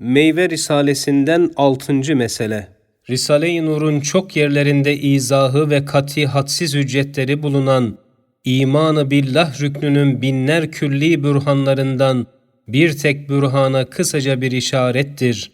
Meyve Risalesinden 6. mesele. Risale-i Nur'un çok yerlerinde izahı ve kati hadsiz hüccetleri bulunan imanı billah rüknünün binler külli bürhanlarından bir tek bürhana kısaca bir işarettir.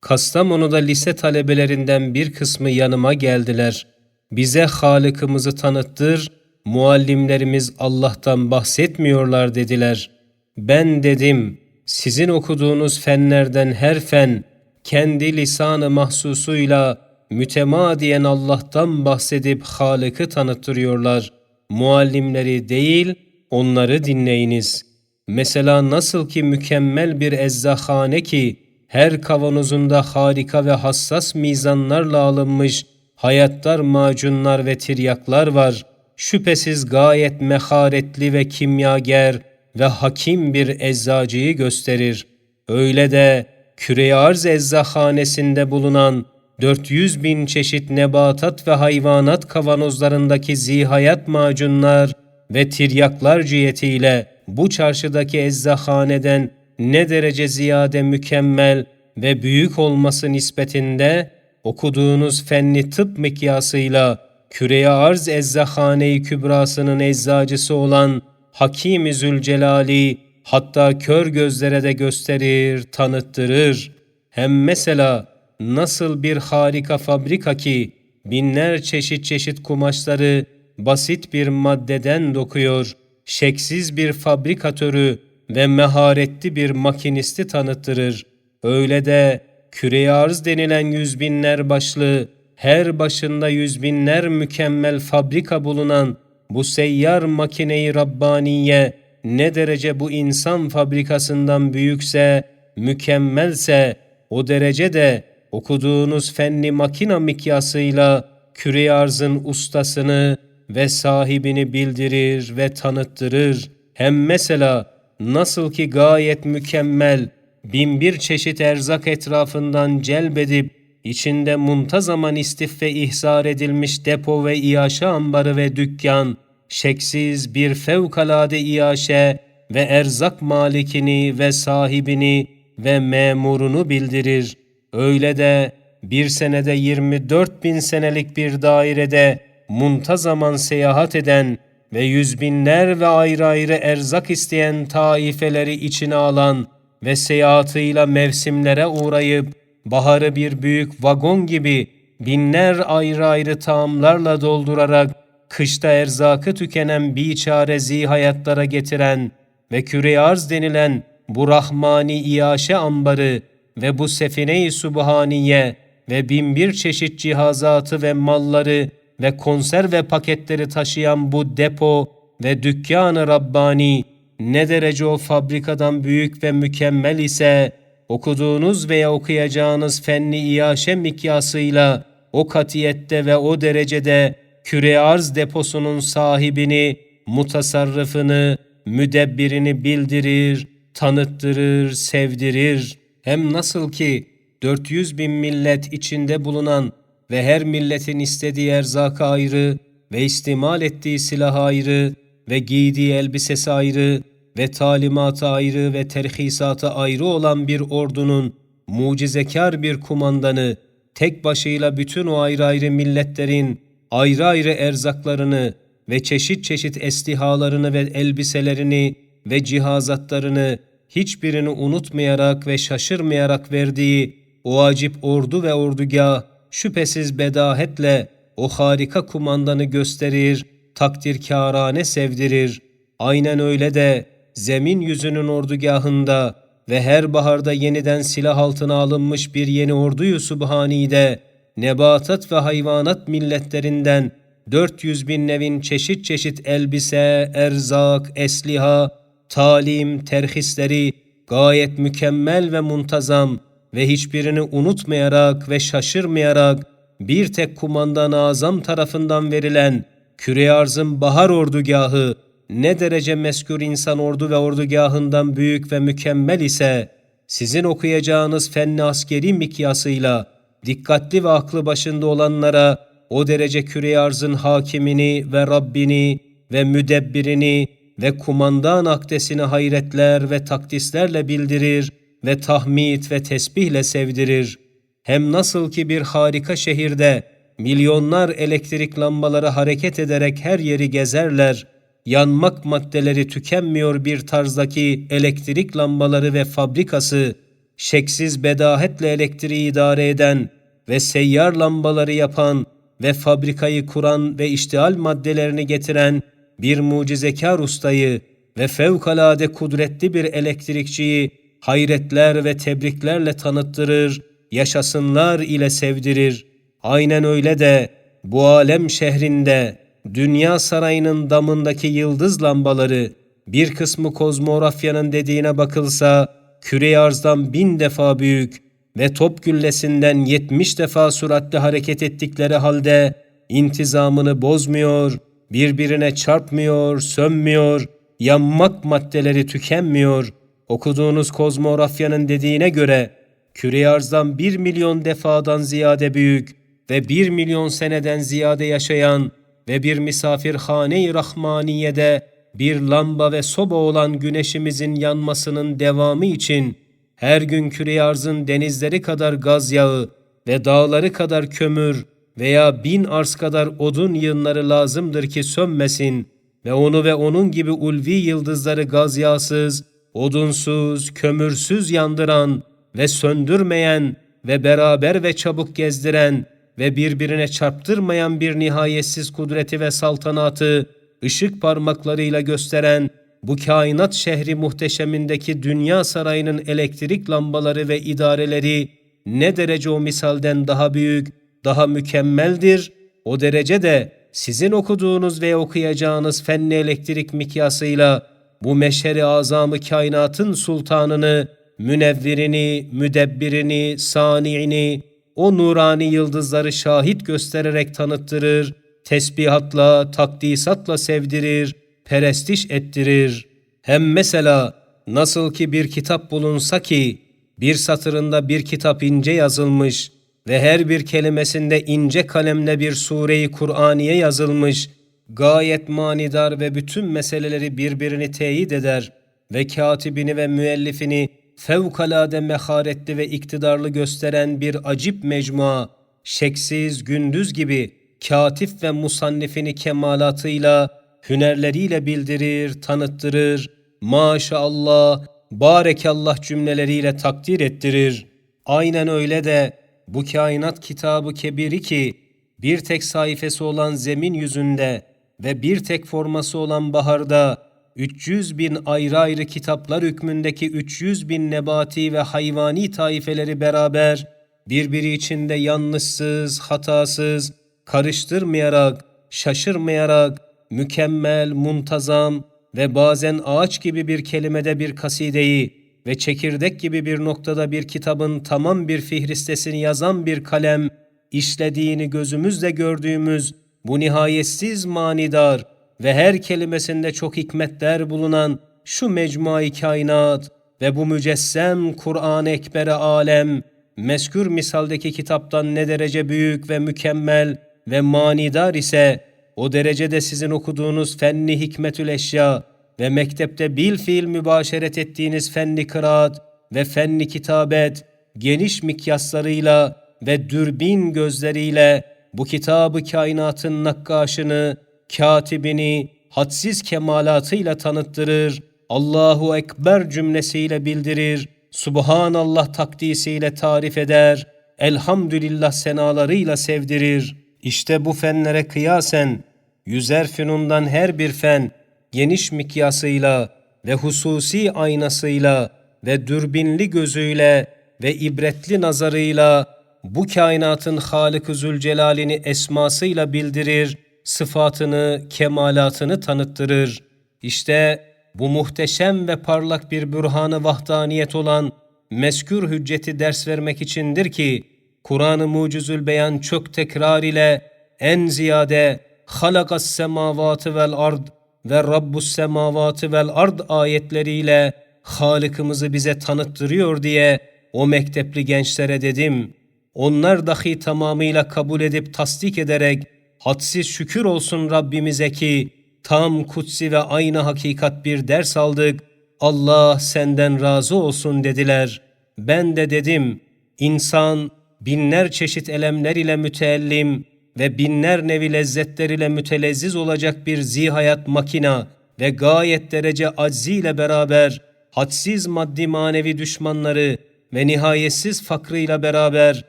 Kastamonu'da lise talebelerinden bir kısmı yanıma geldiler. Bize Halık'ımızı tanıttır, muallimlerimiz Allah'tan bahsetmiyorlar dediler. Ben dedim, sizin okuduğunuz fenlerden her fen, kendi lisanı mahsusuyla mütemadiyen Allah'tan bahsedip Halık'ı tanıttırıyorlar. Muallimleri değil, onları dinleyiniz. Mesela nasıl ki mükemmel bir eczahane ki, her kavanozunda harika ve hassas mizanlarla alınmış hayatlar macunlar ve tiryaklar var. Şüphesiz gayet meharetli ve kimyager ve hakim bir eczacıyı gösterir. Öyle de küre arz eczahanesinde bulunan 400 bin çeşit nebatat ve hayvanat kavanozlarındaki zihayat macunlar ve tiryaklar cihetiyle bu çarşıdaki eczahaneden ne derece ziyade mükemmel ve büyük olması nispetinde okuduğunuz fenni tıp mikyasıyla küreye arz eczahane-i kübrasının eczacısı olan Hakim-i Zülcelali hatta kör gözlere de gösterir, tanıttırır. Hem mesela nasıl bir harika fabrika ki binler çeşit çeşit kumaşları basit bir maddeden dokuyor, şeksiz bir fabrikatörü ve meharetli bir makinisti tanıttırır. Öyle de küre arz denilen yüz binler başlı, her başında yüz binler mükemmel fabrika bulunan bu seyyar makineyi Rabbaniye ne derece bu insan fabrikasından büyükse, mükemmelse o derece de okuduğunuz fenni makina mikyasıyla küre arzın ustasını ve sahibini bildirir ve tanıttırır. Hem mesela nasıl ki gayet mükemmel bin bir çeşit erzak etrafından celbedip içinde muntazaman istif ve ihsar edilmiş depo ve iaşe ambarı ve dükkan, şeksiz bir fevkalade iaşe ve erzak malikini ve sahibini ve memurunu bildirir. Öyle de bir senede 24 bin senelik bir dairede muntazaman seyahat eden ve yüz binler ve ayrı ayrı erzak isteyen taifeleri içine alan ve seyahatıyla mevsimlere uğrayıp baharı bir büyük vagon gibi binler ayrı ayrı taamlarla doldurarak kışta erzakı tükenen biçare zihayatlara getiren ve küre arz denilen bu rahmani iaşe ambarı ve bu sefine-i subhaniye ve binbir çeşit cihazatı ve malları ve konserve paketleri taşıyan bu depo ve dükkanı Rabbani ne derece o fabrikadan büyük ve mükemmel ise okuduğunuz veya okuyacağınız fenni iaşe mikyasıyla o katiyette ve o derecede küre arz deposunun sahibini, mutasarrıfını, müdebbirini bildirir, tanıttırır, sevdirir. Hem nasıl ki 400 bin millet içinde bulunan ve her milletin istediği erzakı ayrı ve istimal ettiği silah ayrı ve giydiği elbisesi ayrı ve talimatı ayrı ve terhisatı ayrı olan bir ordunun mucizekar bir kumandanı tek başıyla bütün o ayrı ayrı milletlerin ayrı ayrı erzaklarını ve çeşit çeşit estihalarını ve elbiselerini ve cihazatlarını hiçbirini unutmayarak ve şaşırmayarak verdiği o acip ordu ve ordugah şüphesiz bedahetle o harika kumandanı gösterir, takdirkârane sevdirir. Aynen öyle de zemin yüzünün ordugahında ve her baharda yeniden silah altına alınmış bir yeni orduyu subhanide, nebatat ve hayvanat milletlerinden 400 bin nevin çeşit çeşit elbise, erzak, esliha, talim, terhisleri gayet mükemmel ve muntazam ve hiçbirini unutmayarak ve şaşırmayarak bir tek kumandan azam tarafından verilen küre arzın bahar ordugahı ne derece meskür insan ordu ve ordugahından büyük ve mükemmel ise sizin okuyacağınız fenni askeri mikyasıyla dikkatli ve aklı başında olanlara o derece küre arzın hakimini ve Rabbini ve müdebbirini ve kumandan akdesini hayretler ve takdislerle bildirir ve tahmid ve tesbihle sevdirir. Hem nasıl ki bir harika şehirde milyonlar elektrik lambaları hareket ederek her yeri gezerler, yanmak maddeleri tükenmiyor bir tarzdaki elektrik lambaları ve fabrikası, şeksiz bedahetle elektriği idare eden ve seyyar lambaları yapan ve fabrikayı kuran ve iştihal maddelerini getiren bir mucizekar ustayı ve fevkalade kudretli bir elektrikçiyi hayretler ve tebriklerle tanıttırır, yaşasınlar ile sevdirir. Aynen öyle de bu alem şehrinde dünya sarayının damındaki yıldız lambaları bir kısmı kozmografyanın dediğine bakılsa küre arzdan bin defa büyük ve top güllesinden yetmiş defa süratli hareket ettikleri halde intizamını bozmuyor, birbirine çarpmıyor, sönmüyor, yanmak maddeleri tükenmiyor. Okuduğunuz kozmografyanın dediğine göre küre arzdan bir milyon defadan ziyade büyük ve bir milyon seneden ziyade yaşayan ve bir misafirhane-i rahmaniyede bir lamba ve soba olan güneşimizin yanmasının devamı için her gün küre arzın denizleri kadar gaz yağı ve dağları kadar kömür veya bin arz kadar odun yığınları lazımdır ki sönmesin ve onu ve onun gibi ulvi yıldızları gaz yağsız, odunsuz, kömürsüz yandıran ve söndürmeyen ve beraber ve çabuk gezdiren ve birbirine çarptırmayan bir nihayetsiz kudreti ve saltanatı ışık parmaklarıyla gösteren bu kainat şehri muhteşemindeki dünya sarayının elektrik lambaları ve idareleri ne derece o misalden daha büyük, daha mükemmeldir. O derece de sizin okuduğunuz ve okuyacağınız fenli elektrik mikyasıyla bu meşheri azamı kainatın sultanını, münevvirini, müdebbirini, saniini, o nurani yıldızları şahit göstererek tanıttırır, tesbihatla, takdisatla sevdirir, perestiş ettirir. Hem mesela nasıl ki bir kitap bulunsa ki bir satırında bir kitap ince yazılmış ve her bir kelimesinde ince kalemle bir sureyi Kur'aniye yazılmış, gayet manidar ve bütün meseleleri birbirini teyit eder ve katibini ve müellifini fevkalade meharetli ve iktidarlı gösteren bir acip mecmua, şeksiz gündüz gibi katif ve musannifini kemalatıyla, hünerleriyle bildirir, tanıttırır, maşallah, barekallah cümleleriyle takdir ettirir. Aynen öyle de bu kainat kitabı kebiri ki bir tek sayfası olan zemin yüzünde ve bir tek forması olan baharda 300 bin ayrı ayrı kitaplar hükmündeki 300 bin nebati ve hayvani taifeleri beraber birbiri içinde yanlışsız, hatasız, karıştırmayarak, şaşırmayarak, mükemmel, muntazam ve bazen ağaç gibi bir kelimede bir kasideyi ve çekirdek gibi bir noktada bir kitabın tamam bir fihristesini yazan bir kalem, işlediğini gözümüzle gördüğümüz bu nihayetsiz manidar ve her kelimesinde çok hikmetler bulunan şu mecmuayı kainat ve bu mücessem Kur'an-ı Ekber'e alem, meskür misaldeki kitaptan ne derece büyük ve mükemmel ve manidar ise, o derecede sizin okuduğunuz fenni hikmetül eşya ve mektepte bil fiil mübaşeret ettiğiniz fenni kıraat ve fenni kitabet, geniş mikyaslarıyla ve dürbin gözleriyle bu kitabı kainatın nakkaşını, katibini hadsiz kemalatıyla tanıttırır, Allahu Ekber cümlesiyle bildirir, Subhanallah takdisiyle tarif eder, Elhamdülillah senalarıyla sevdirir. İşte bu fenlere kıyasen, yüzer fünundan her bir fen, geniş mikyasıyla ve hususi aynasıyla ve dürbinli gözüyle ve ibretli nazarıyla bu kainatın Halık-ı Zülcelal'ini esmasıyla bildirir, sıfatını, kemalatını tanıttırır. İşte bu muhteşem ve parlak bir bürhanı vahdaniyet olan meskür hücceti ders vermek içindir ki, Kur'an-ı Mucizül Beyan çok tekrar ile en ziyade halakas semavatı vel ard ve Rabbus semavatı vel ard ayetleriyle Halık'ımızı bize tanıttırıyor diye o mektepli gençlere dedim. Onlar dahi tamamıyla kabul edip tasdik ederek hadsiz şükür olsun Rabbimize ki tam kutsi ve aynı hakikat bir ders aldık. Allah senden razı olsun dediler. ben de dedim, insan binler çeşit elemler ile müteellim ve binler nevi lezzetler ile mütelezziz olacak bir zihayat makina ve gayet derece acziyle beraber hadsiz maddi manevi düşmanları ve nihayetsiz fakrıyla beraber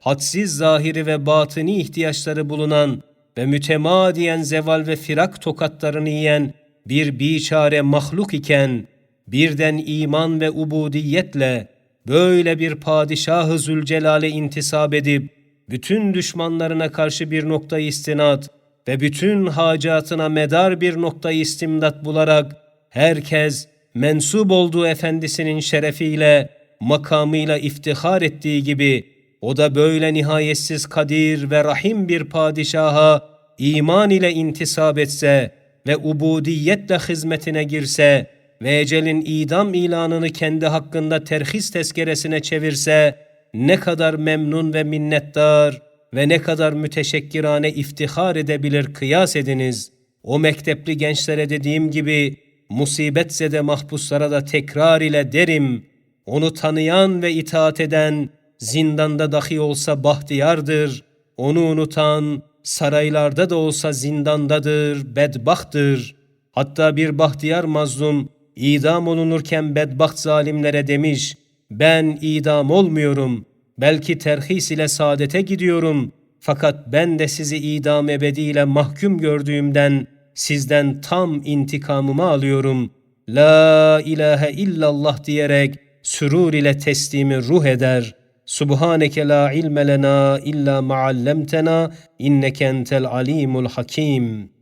hadsiz zahiri ve batini ihtiyaçları bulunan ve mütemadiyen zeval ve firak tokatlarını yiyen bir biçare mahluk iken birden iman ve ubudiyetle böyle bir padişah-ı Zülcelal'e intisap edip bütün düşmanlarına karşı bir nokta istinat ve bütün hacatına medar bir nokta istimdat bularak herkes mensup olduğu efendisinin şerefiyle, makamıyla iftihar ettiği gibi o da böyle nihayetsiz kadir ve rahim bir padişaha iman ile intisap etse ve ubudiyetle hizmetine girse ve ecelin idam ilanını kendi hakkında terhis tezkeresine çevirse ne kadar memnun ve minnettar ve ne kadar müteşekkirane iftihar edebilir kıyas ediniz. O mektepli gençlere dediğim gibi musibetsede mahpuslara da tekrar ile derim. Onu tanıyan ve itaat eden zindanda dahi olsa bahtiyardır. Onu unutan saraylarda da olsa zindandadır, bedbahtır. Hatta bir bahtiyar mazlum idam olunurken bedbaht zalimlere demiş, ben idam olmuyorum, belki terhis ile saadete gidiyorum, fakat ben de sizi idam ebediyle mahkum gördüğümden sizden tam intikamımı alıyorum. La ilahe illallah diyerek sürur ile teslimi ruh eder. Subhaneke la ilme lena illa ma'allemtena inneke entel alimul hakim.''